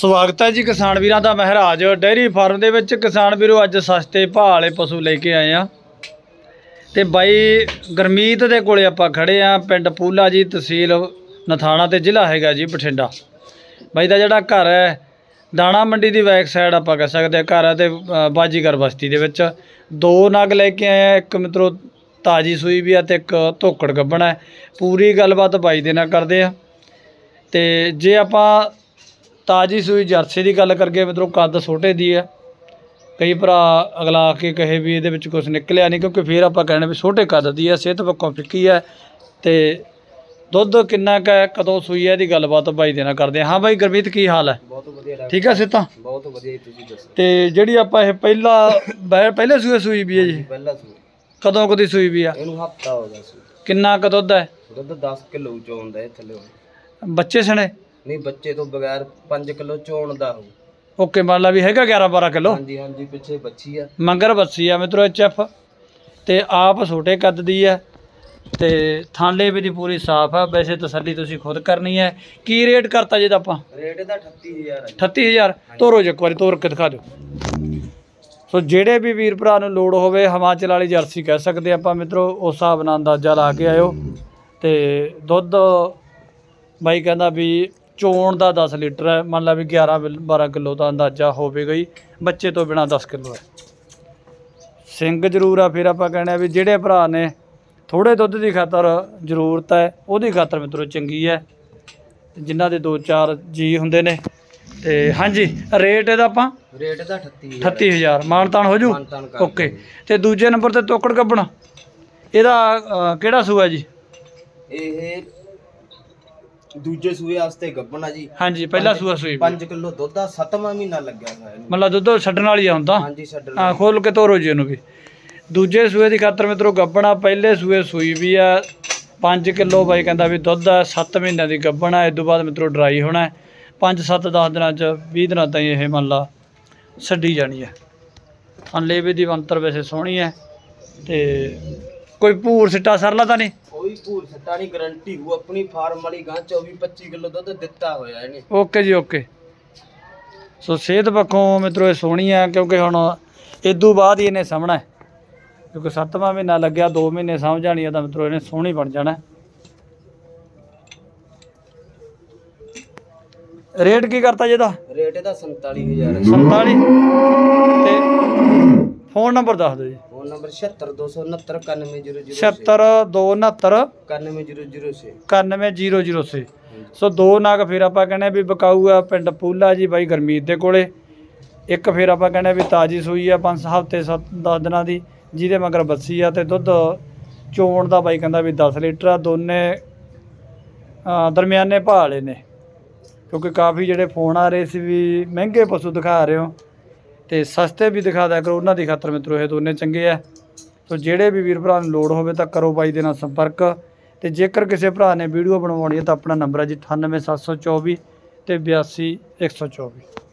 ਸਵਾਗਤ ਹੈ ਜੀ ਕਿਸਾਨ ਵੀਰਾਂ ਦਾ ਮਹਿਰਾਜ। ਡੇਅਰੀ ਫਾਰਮ ਦੇ ਵਿੱਚ ਕਿਸਾਨ ਵੀਰੋ ਅੱਜ ਸਸਤੇ ਭਾਅ ਵਾਲੇ ਪਸ਼ੂ ਲੈ ਕੇ ਆਏ ਆ। ਤੇ ਬਾਈ ਗਰਮੀਤ ਦੇ ਕੋਲੇ ਆਪਾਂ ਖੜੇ ਆ, ਪਿੰਡ ਪੂਲਾ ਜੀ, ਤਹਿਸੀਲ ਨਥਾਣਾ ਤੇ ਜ਼ਿਲ੍ਹਾ ਹੈਗਾ ਜੀ ਬਠਿੰਡਾ। ਬਾਈ ਦਾ ਜਿਹੜਾ ਘਰ ਹੈ, ਦਾਣਾ ਮੰਡੀ ਦੀ ਬੈਕ ਸਾਈਡ ਆਪਾਂ ਕਹਿ ਸਕਦੇ ਆ, ਘਰ ਹੈ ਤੇ ਬਾਜੀਗਰ ਬਸਤੀ ਦੇ ਵਿੱਚ। ਦੋ ਨਗ ਲੈ ਕੇ ਆਏ ਆ, ਇੱਕ ਮਿੱਤਰੋ ਤਾਜੀ ਸੂਈ ਵੀ ਆ ਤੇ ਇੱਕ ਧੋਕੜ ਗੱਬਣ ਹੈ। ਪੂਰੀ ਗੱਲਬਾਤ ਬਾਈ ਦੇ ਨਾਲ ਕਰਦੇ ਆ। ਤੇ ਜੇ ਆਪਾਂ ਤਾਜੀ ਸੂਈ ਜਰਸੀ ਦੀ ਗੱਲ ਕਰਕੇ ਮਿੱਤਰੋ ਕੱਦ ਛੋਟੇ ਦੀ ਆ। ਕਈ ਭਰਾ ਅਗਲਾ ਆ ਕੇ ਕਹੇ ਵੀ ਇਹਦੇ ਵਿੱਚ ਕੁਝ ਨਿਕਲਿਆ ਨਹੀਂ ਕਿਉਂਕਿ ਫਿਰ ਆਪਾਂ ਕਹਿੰਦੇ ਵੀ ਛੋਟੇ ਕੱਦ ਦੀ ਆ ਸਿਹਤ ਪੱਖੋਂ ਫਿੱਕੀ ਆ। ਤੇ ਦੁੱਧ ਕਿੰਨਾ ਕੁ ਹੈ ਕਦੋਂ ਸੂਈ ਹੈ ਇਹਦੀ ਗੱਲਬਾਤ ਬਾਈ ਦੇ ਨਾਲ ਕਰਦੇ ਹਾਂ ਬਾਈ ਗੁਰਮੀਤ ਕੀ ਹਾਲ ਹੈ? ਬਹੁਤ ਵਧੀਆ ਠੀਕ ਆ ਸਿੱਤਾ ਬਹੁਤ ਵਧੀਆ ਜੀ ਤੁਸੀਂ ਦੱਸੋ? ਤੇ ਜਿਹੜੀ ਆਪਾਂ ਇਹ ਪਹਿਲਾ ਬੈ- ਪਹਿਲੇ ਸੂਏ ਸੂਈ ਵੀ ਹੈ ਜੀ? ਪਹਿਲਾ ਕਦੋਂ ਕਦੀ ਸੂਈ ਵੀ ਆ? ਇਹਨੂੰ ਹਫਤਾ ਹੋ ਗਿਆ ਸੂਟ ਕਿੰਨਾ ਕੁ ਦੁੱਧ ਹੈ? ਦੁੱਧ 10 ਕਿਲੋ ਚੋਂਦਾ ਇਹ ਥੱਲੇ। ਬੱਚੇ ਸਣੇ? ਨਹੀਂ ਬੱਚੇ ਤੋਂ ਬਗੈਰ 5 ਕਿਲੋ ਚੋਣ ਦਾ ਹੋ ਓਕੇ ਮੰਨ ਲਾ ਵੀ ਹੈਗਾ 11 12 ਕਿਲੋ? ਹਾਂਜੀ ਹਾਂਜੀ ਪਿੱਛੇ ਬੱਚੀ ਆ। ਮੰਗਰ ਬੱਸੀ ਆ ਮਿੱਤਰੋ ਐਚਐਫ ਤੇ ਆਪ ਛੋਟੇ ਕੱਦ ਦੀ ਆ ਤੇ ਥਾਂਲੇ ਵੀ ਦੀ ਪੂਰੀ ਸਾਫ਼ ਆ। ਵੈਸੇ ਤਸੱਲੀ ਤੁਸੀਂ ਖੁਦ ਕਰਨੀ ਹੈ। ਕੀ ਰੇਟ ਕਰਤਾ ਜੇ ਦਾ ਆਪਾਂ? ਰੇਟ ਇਹਦਾ 38000 ਹੈ 38000 ਤੋਰੋ ਜੀ ਇੱਕ ਵਾਰੀ ਤੋਰ ਕੇ ਦਿਖਾ ਦਿਓ। ਸੋ ਜਿਹੜੇ ਵੀ ਵੀਰ ਭਰਾ ਨੂੰ ਲੋੜ ਹੋਵੇ ਹਿਮਾਚਲ ਵਾਲੀ ਜਰਸੀ ਕਹਿ ਸਕਦੇ ਆਪਾਂ ਮਿੱਤਰੋ ਉਸ ਹਿਸਾਬ ਨਾਲ ਅੰਦਾਜ਼ਾ ਲਾ ਕੇ ਆਇਓ। ਤੇ ਦੁੱਧ ਬਾਈ ਕਹਿੰਦਾ ਵੀ ਚੋਣ ਦਾ 10 ਲੀਟਰ ਹੈ। ਮੰਨ ਲਾ ਵੀ 11 ਬਿਲ- 12 ਕਿਲੋ ਦਾ ਅੰਦਾਜ਼ਾ ਹੋਵੇਗਾ ਹੀ ਬੱਚੇ ਤੋਂ ਬਿਨਾ 10 ਕਿਲੋ ਹੈ। ਸਿੰਘ ਜ਼ਰੂਰ ਆ ਫਿਰ ਆਪਾਂ ਕਹਿੰਦੇ ਆ ਵੀ ਜਿਹੜੇ ਭਰਾ ਨੇ ਥੋੜੇ ਦੁੱਧ ਦੀ ਖਾਤਰ ਜ਼ਰੂਰਤ ਹੈ ਉਹਦੀ ਖਾਤਰ ਮਿੱਤਰੋ ਚੰਗੀ ਹੈ। ਜਿਨ੍ਹਾਂ ਦੇ 2-4 ਜੀ ਹੁੰਦੇ ਨੇ। ਤੇ ਹਾਂਜੀ ਰੇਟ ਇਹਦਾ ਆਪਾਂ? ਰੇਟ ਇਹਦਾ 38000 38000 ਮਾਨਤਾਨ ਹੋ ਜੂ? ਓਕੇ। ਤੇ ਦੂਜੇ ਨੰਬਰ ਤੇ ਤੋਕੜ ਕੱਪਣਾ ਇਹਦਾ ਕਿਹੜਾ ਸੂਆ ਜੀ? ਇਹ ਦੂਜੇ ਸੂਏ ਵਾਸਤੇ ਗੱਬਣਾ ਜੀ। ਹਾਂਜੀ ਪਹਿਲਾ ਸੂਆ ਸੂਈ 5 ਕਿਲੋ ਦੁੱਧ ਦਾ 7ਵਾਂ ਮਹੀਨਾ ਲੱਗਿਆ ਹੋਇਆ ਇਹਨੂੰ। ਮਤਲਬ ਦੁੱਧ ਛੱਡਣ ਵਾਲੀ ਆ ਹੁੰਦਾ ਹਾਂਜੀ ਛੱਡ ਆ ਖੋਲ ਕੇ ਤੋਰੋ ਜੀ ਇਹਨੂੰ ਵੀ। ਦੂਜੇ ਸੂਏ ਦੀ ਖਾਤਰ ਮਿੱਤਰੋ ਗੱਬਣਾ ਪਹਿਲੇ ਸੂਏ ਸੂਈ ਵੀ ਆ। 5 ਕਿਲੋ ਬਾਈ ਕਹਿੰਦਾ ਵੀ ਦੁੱਧ ਆ 7 ਮਹੀਨਿਆਂ ਦੀ ਗੱਬਣਾ ਇਸ ਤੋਂ ਬਾਅਦ ਮਿੱਤਰੋ ਡਰਾਈ ਹੋਣਾ 5 7 10 ਦਿਨਾਂ ਚ 20 ਦਿਨਾਂ ਤਾਈਂ ਇਹ ਮੰਨ ਲਾ ਛੱਡੀ ਜਾਣੀ ਹੈ। ਥੱਲੇ ਵੀ ਦੀ ਬੰਤਰ ਵੈਸੇ ਸੋਹਣੀ ਹੈ ਤੇ ਕੋਈ ਭੂਰ ਸਿੱਟਾ ਸਰਲਾ ਤਾਂ ਨਹੀਂ? ਭੂਰ ਸੱਟਾ ਨਹੀਂ ਗਰੰਟੀ ਹੋ ਆਪਣੀ ਫਾਰਮ ਵਾਲੀ ਗਾਂ 24 25 ਕਿਲੋ ਦੁੱਧ ਦਿੱਤਾ ਹੋਇਆ ਇਹਨੇ। ਓਕੇ ਜੀ ਓਕੇ। ਸੋ ਸਿਹਤ ਪੱਖੋਂ ਮਿੱਤਰੋ ਇਹ ਸੋਹਣੀ ਆ ਕਿਉਂਕਿ ਹੁਣ ਇਦੋਂ ਬਾਅਦ ਹੀ ਇਹਨੇ ਸਾਹਮਣਾ ਹੈ। ਕਿਉਂਕਿ ਸੱਤਵਾਂ ਮਹੀਨਾ ਲੱਗਿਆ 2 ਮਹੀਨੇ ਸਮਝ ਜਾਣੀ ਆ ਤਾਂ ਮਿੱਤਰੋ ਇਹਨੇ ਸੋਹਣੀ ਬਣ ਜਾਣਾ। ਰੇਟ ਕੀ ਕਰਤਾ ਜੀ ਇਹਦਾ? ਰੇਟ ਇਹਦਾ 47000 ਹੈ। 47 ਤੇ ਫੋਨ ਨੰਬਰ ਦੱਸ ਦਿਓ ਜੀ। ਫੋਨ ਨੰਬਰ 76269 76269 91006 91006 ਸੋ ਦੋ ਨਾਗ ਫਿਰ ਆਪਾਂ ਕਹਿੰਦੇ ਵੀ ਬਕਾਊ ਆ ਪਿੰਡ ਪੂਲਾ ਜੀ ਬਾਈ ਗਰਮੀਤ ਦੇ ਕੋਲੇ। ਇੱਕ ਫਿਰ ਆਪਾਂ ਕਹਿੰਦੇ ਵੀ ਤਾਜੀ ਸੂਈ ਆ 5 ਹਫ਼ਤੇ 10 ਦਿਨਾਂ ਦੀ ਜਿਹਦੇ ਮਗਰ ਬੱਸੀ ਆ ਤੇ ਦੁੱਧ ਚੋਣ ਦਾ ਬਾਈ ਕਹਿੰਦਾ ਵੀ 10 ਲੀਟਰ ਆ ਦੋਨੇ ਦਰਮਿਆਨੇ ਭਾਅ ਵਾਲੇ ਨੇ। ਕਿਉਂਕਿ ਕਾਫੀ ਜਿਹੜੇ ਫੋਨ ਆ ਰਹੇ ਸੀ ਵੀ ਮਹਿੰਗੇ ਪਸ਼ੂ ਦਿਖਾ ਰਹੇ ਹੋ। ਤੇ ਸਸਤੇ ਵੀ ਦਿਖਾ ਦਿਆ ਕਰੋ, ਉਹਨਾਂ ਦੀ ਖਾਤਰ ਮਿੱਤਰੋ, ਇਹ ਦੋਨੇ ਚੰਗੇ ਆ। ਸੋ ਜਿਹੜੇ ਵੀ ਵੀਰ ਭਰਾ ਨੂੰ ਲੋੜ ਹੋਵੇ ਤਾਂ ਕਰੋ ਬਾਈ ਦੇ ਨਾਲ ਸੰਪਰਕ। ਤੇ ਜੇਕਰ ਕਿਸੇ ਭਰਾ ਨੇ ਵੀਡੀਓ ਬਣਵਾਉਣੀ ਹੈ ਤਾਂ ਆਪਣਾ ਨੰਬਰ ਹੈ ਜੀ 98724 ਤੇ 82124